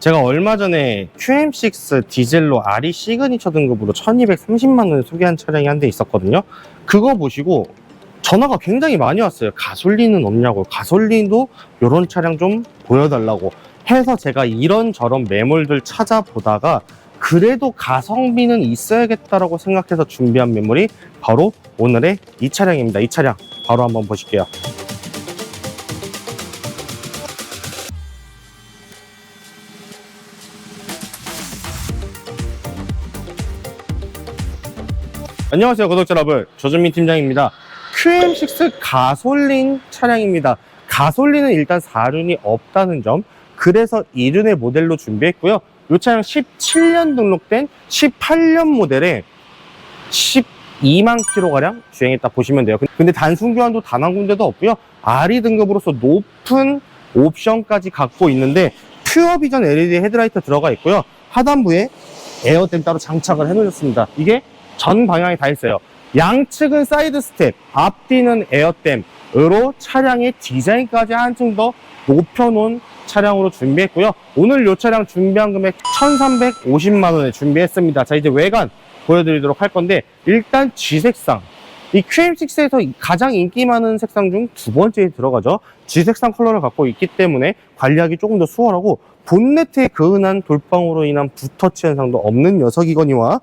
제가 얼마 전에 QM6 디젤로 RE 시그니처 등급으로 1230만 원에 소개한 차량이 한 대 있었거든요. 그거 보시고 전화가 굉장히 많이 왔어요. 가솔린은 없냐고. 가솔린도 이런 차량 좀 보여달라고 해서 제가 이런저런 매물들 찾아보다가 그래도 가성비는 있어야겠다라고 생각해서 준비한 매물이 바로 오늘의 이 차량입니다. 이 차량 바로 한번 보실게요. 안녕하세요 구독자 여러분. 조준민 팀장입니다. QM6 가솔린 차량입니다. 가솔린은 일단 4륜이 없다는 점 그래서 2륜의 모델로 준비했고요. 이 차량 17년 등록된 18년 모델에 12만 킬로가량 주행했다 보시면 돼요. 근데 단순 교환도 단 한 군데도 없고요. RE 등급으로서 높은 옵션까지 갖고 있는데 퓨어 비전 LED 헤드라이트 들어가 있고요. 하단부에 에어댐 따로 장착을 해 놓으셨습니다. 이게 전 방향에 다 있어요. 양측은 사이드 스텝, 앞뒤는 에어댐으로 차량의 디자인까지 한층 더 높여놓은 차량으로 준비했고요. 오늘 이 차량 준비한 금액 1,350만 원에 준비했습니다. 자 이제 외관 보여드리도록 할 건데 일단 G색상 이 QM6에서 가장 인기 많은 색상 중 두 번째에 들어가죠. G색상 컬러를 갖고 있기 때문에 관리하기 조금 더 수월하고 본네트의 그은한 돌방으로 인한 붓터치 현상도 없는 녀석이거니와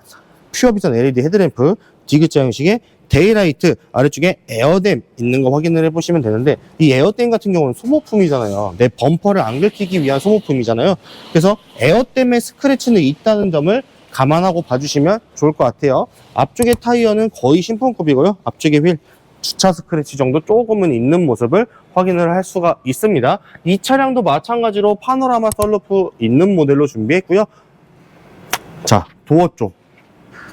퓨어 비전 LED 헤드램프 디귿자 형식의 데이라이트 아래쪽에 에어댐 있는 거 확인을 해보시면 되는데 이 에어댐 같은 경우는 소모품이잖아요. 내 범퍼를 안 긁히기 위한 소모품이잖아요. 그래서 에어댐에 스크래치는 있다는 점을 감안하고 봐주시면 좋을 것 같아요. 앞쪽의 타이어는 거의 신품급이고요. 앞쪽에 휠 주차 스크래치 정도 조금은 있는 모습을 확인을 할 수가 있습니다. 이 차량도 마찬가지로 파노라마 썰루프 있는 모델로 준비했고요. 자 도어 쪽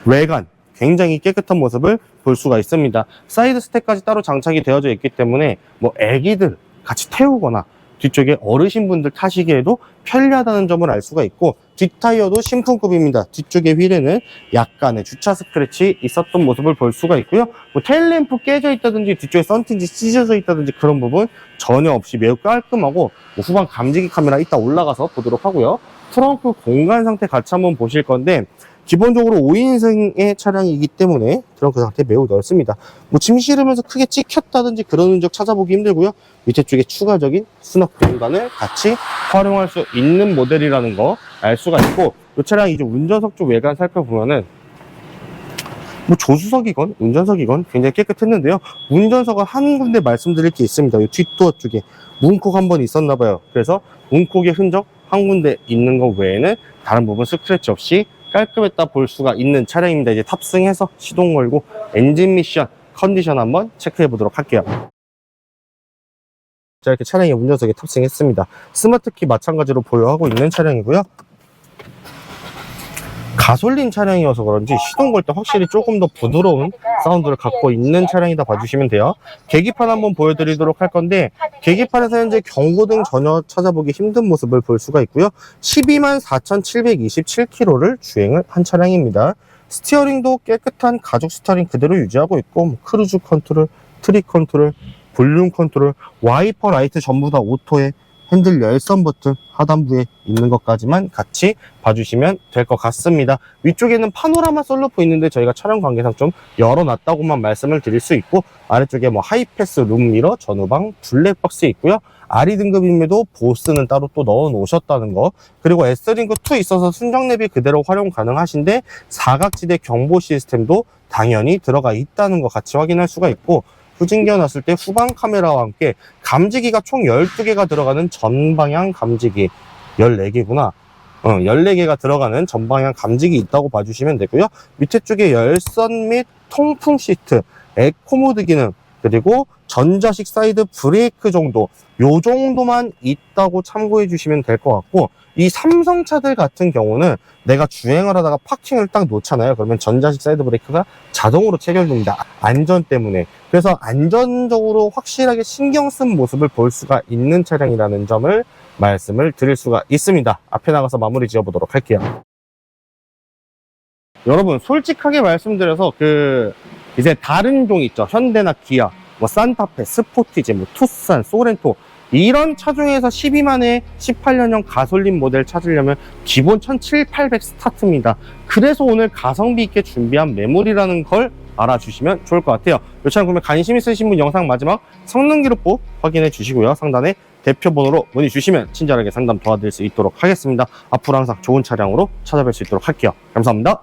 외관 굉장히 깨끗한 모습을 볼 수가 있습니다. 사이드 스텝까지 따로 장착이 되어져 있기 때문에 뭐 애기들 같이 태우거나 뒤쪽에 어르신분들 타시기에도 편리하다는 점을 알 수가 있고 뒷타이어도 신품급입니다. 뒤쪽에 휠에는 약간의 주차 스크래치 있었던 모습을 볼 수가 있고요. 뭐 테일램프 깨져 있다든지 뒤쪽에 썬팅지 찢어져 있다든지 그런 부분 전혀 없이 매우 깔끔하고 뭐 후방 감지기 카메라 이따 올라가서 보도록 하고요. 트렁크 공간 상태 같이 한번 보실 건데 기본적으로 5인승의 차량이기 때문에 트렁크 상태 매우 넓습니다. 뭐 짐 실으면서 크게 찍혔다든지 그런 흔적 찾아보기 힘들고요. 밑에 쪽에 추가적인 수납 공간을 같이 활용할 수 있는 모델이라는 거 알 수가 있고 이 차량 이제 운전석 쪽 외관 살펴보면은 뭐 조수석이건 운전석이건 굉장히 깨끗했는데요. 운전석은 한 군데 말씀드릴 게 있습니다. 이 뒷도어 쪽에 문콕 한 번 있었나 봐요. 그래서 문콕의 흔적 한 군데 있는 것 외에는 다른 부분 스크래치 없이 깔끔했다 볼 수가 있는 차량입니다. 이제 탑승해서 시동 걸고 엔진 미션 컨디션 한번 체크해 보도록 할게요. 자, 이렇게 차량의 운전석에 탑승했습니다. 스마트키 마찬가지로 보유하고 있는 차량이고요. 가솔린 차량이어서 그런지 시동 걸 때 확실히 조금 더 부드러운 사운드를 갖고 있는 차량이다 봐주시면 돼요. 계기판 한번 보여드리도록 할 건데 계기판에서 현재 경고등 전혀 찾아보기 힘든 모습을 볼 수가 있고요. 12만 4,727km를 주행을 한 차량입니다. 스티어링도 깨끗한 가죽 스티어링 그대로 유지하고 있고 뭐 크루즈 컨트롤, 트릭 컨트롤, 볼륨 컨트롤, 와이퍼 라이트 전부 다 오토에 핸들 열선 버튼 하단부에 있는 것까지만 같이 봐주시면 될 것 같습니다. 위쪽에는 파노라마 썰루프 있는데 저희가 촬영 관계상 좀 열어놨다고만 말씀을 드릴 수 있고 아래쪽에 뭐 하이패스 룸미러, 전후방, 블랙박스 있고요. RE 등급임에도 보스는 따로 또 넣어 놓으셨다는 거 그리고 S링크2 있어서 순정 내비 그대로 활용 가능하신데 사각지대 경보 시스템도 당연히 들어가 있다는 거 같이 확인할 수가 있고 후진기어 놨을 때 후방 카메라와 함께 감지기가 총 12개가 들어가는 전방향 감지기 14개구나. 어, 14개가 들어가는 전방향 감지기 있다고 봐주시면 되고요. 밑에 쪽에 열선 및 통풍 시트, 에코모드 기능, 그리고 전자식 사이드 브레이크 정도, 요 정도만 있다고 참고해 주시면 될 것 같고, 이 삼성차들 같은 경우는 내가 주행을 하다가 파킹을 딱 놓잖아요. 그러면 전자식 사이드 브레이크가 자동으로 체결됩니다. 안전 때문에. 그래서 안전적으로 확실하게 신경 쓴 모습을 볼 수가 있는 차량이라는 점을 말씀을 드릴 수가 있습니다. 앞에 나가서 마무리 지어보도록 할게요. 여러분, 솔직하게 말씀드려서 그, 이제 다른 종 있죠. 현대나 기아, 뭐 산타페, 스포티지, 뭐 투싼, 소렌토 이런 차 중에서 12만에 18년형 가솔린 모델 찾으려면 기본 17,800 스타트입니다. 그래서 오늘 가성비 있게 준비한 매물이라는 걸 알아주시면 좋을 것 같아요. 이 차량 구매 관심 있으신 분 영상 마지막 성능 기록 꼭 확인해 주시고요. 상단에 대표 번호로 문의 주시면 친절하게 상담 도와드릴 수 있도록 하겠습니다. 앞으로 항상 좋은 차량으로 찾아뵐 수 있도록 할게요. 감사합니다.